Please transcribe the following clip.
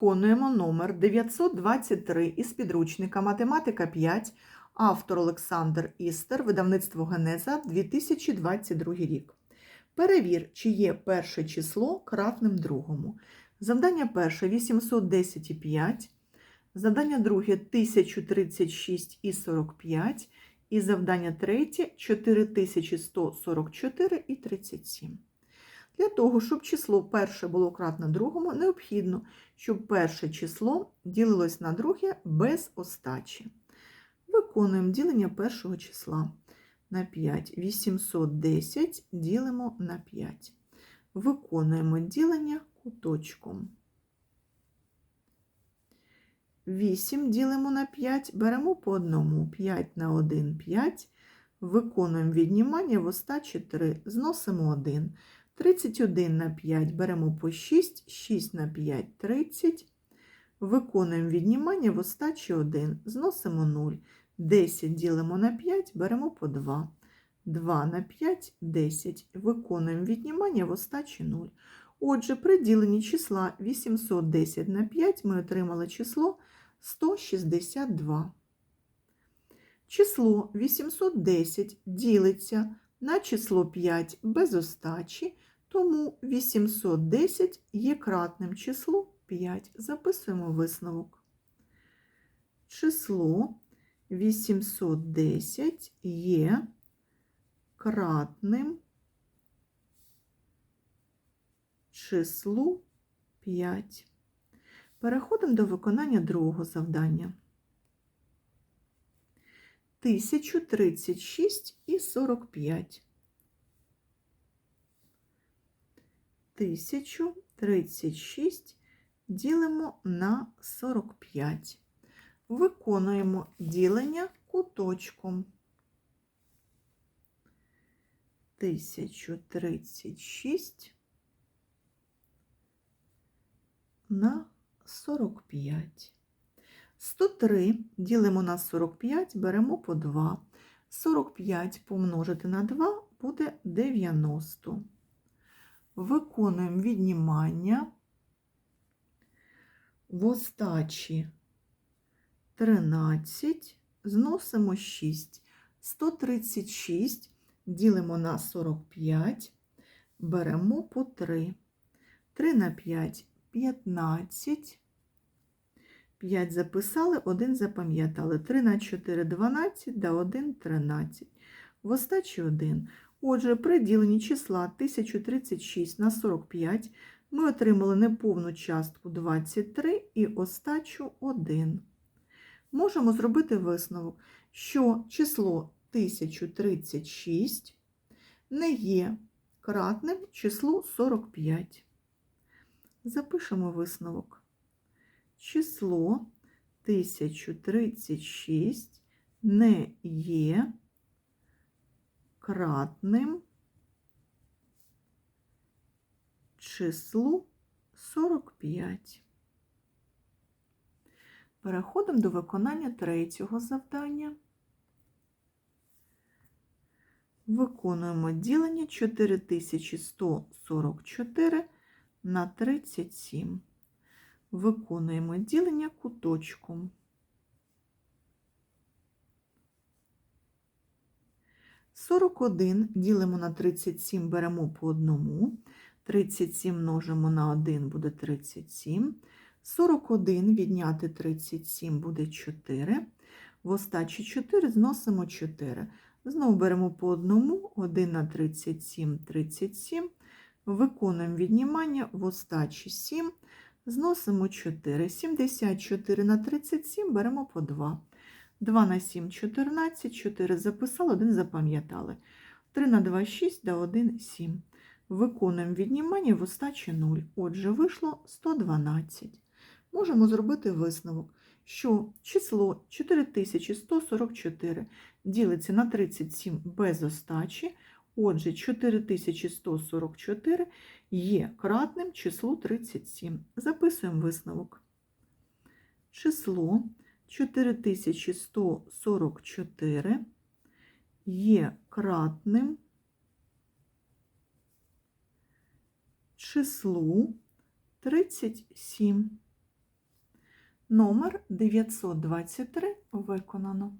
Виконуємо номер 923 із підручника Математика 5, автор Олександр Істер, видавництво Генеза 2022 рік. Перевір, чи є перше число кратним другому. Завдання перше 810,5, завдання друге 1036 і 45, і завдання третє 4144 і 37. Для того, щоб число перше було кратне другому, необхідно, щоб перше число ділилось на друге без остачі. Виконуємо ділення першого числа на 5. 810 ділимо на 5. Виконуємо ділення куточком. 8 ділимо на 5, беремо по одному. 5 на 1 – 5. Виконуємо віднімання в остачі 3, зносимо 1. 31 на 5 беремо по 6, 6 на 5 – 30. Виконуємо віднімання в остачі 1, зносимо 0. 10 ділимо на 5, беремо по 2. 2 на 5 – 10. Виконуємо віднімання в остачі 0. Отже, при діленні числа 810 на 5 ми отримали число 162. Число 810 ділиться на число 5 без остачі, тому 810 є кратним числу 5. Записуємо висновок. Число 810 є кратним числу 5. Переходимо до виконання другого завдання. 1036 і 45. 1036 ділимо на 45. Виконуємо ділення куточком. 1036 на 45. 103 ділимо на 45, беремо по 2. 45 помножити на 2 буде 90. Виконуємо віднімання в остачі 13, зносимо 6. 136 ділимо на 45, беремо по 3. 3 на 5 – 15. 5 записали, 1 запам'ятали. 3 на 4 – 12, да 1 – 13. В остачі 1. Отже, при діленні числа 1036 на 45 ми отримали неповну частку 23 і остачу 1. Можемо зробити висновок, що число 1036 не є кратним числу 45. Запишемо висновок. Число 1036 не є кратним числу 45. Переходимо до виконання третього завдання. Виконуємо ділення 4144 на 37. Виконуємо ділення куточком. 41 ділимо на 37, беремо по одному. 37 множимо на 1 буде 37. 41 відняти 37 буде 4. В остачі 4 зносимо 4. Знову беремо по одному, 1 на 37 37. Виконуємо віднімання в остачі 7. Зносимо 4. 74 на 37 беремо по 2. 2 на 7 – 14, 4 записали, 1 запам'ятали. 3 на 2 – 6, да 1 – 7. Виконуємо віднімання в остачі 0. Отже, вийшло 112. Можемо зробити висновок, що число 4144 ділиться на 37 без остачі. Отже, 4144 є кратним числу 37. Записуємо висновок. Число 4144 є кратним числу 37. Номер 923 виконано.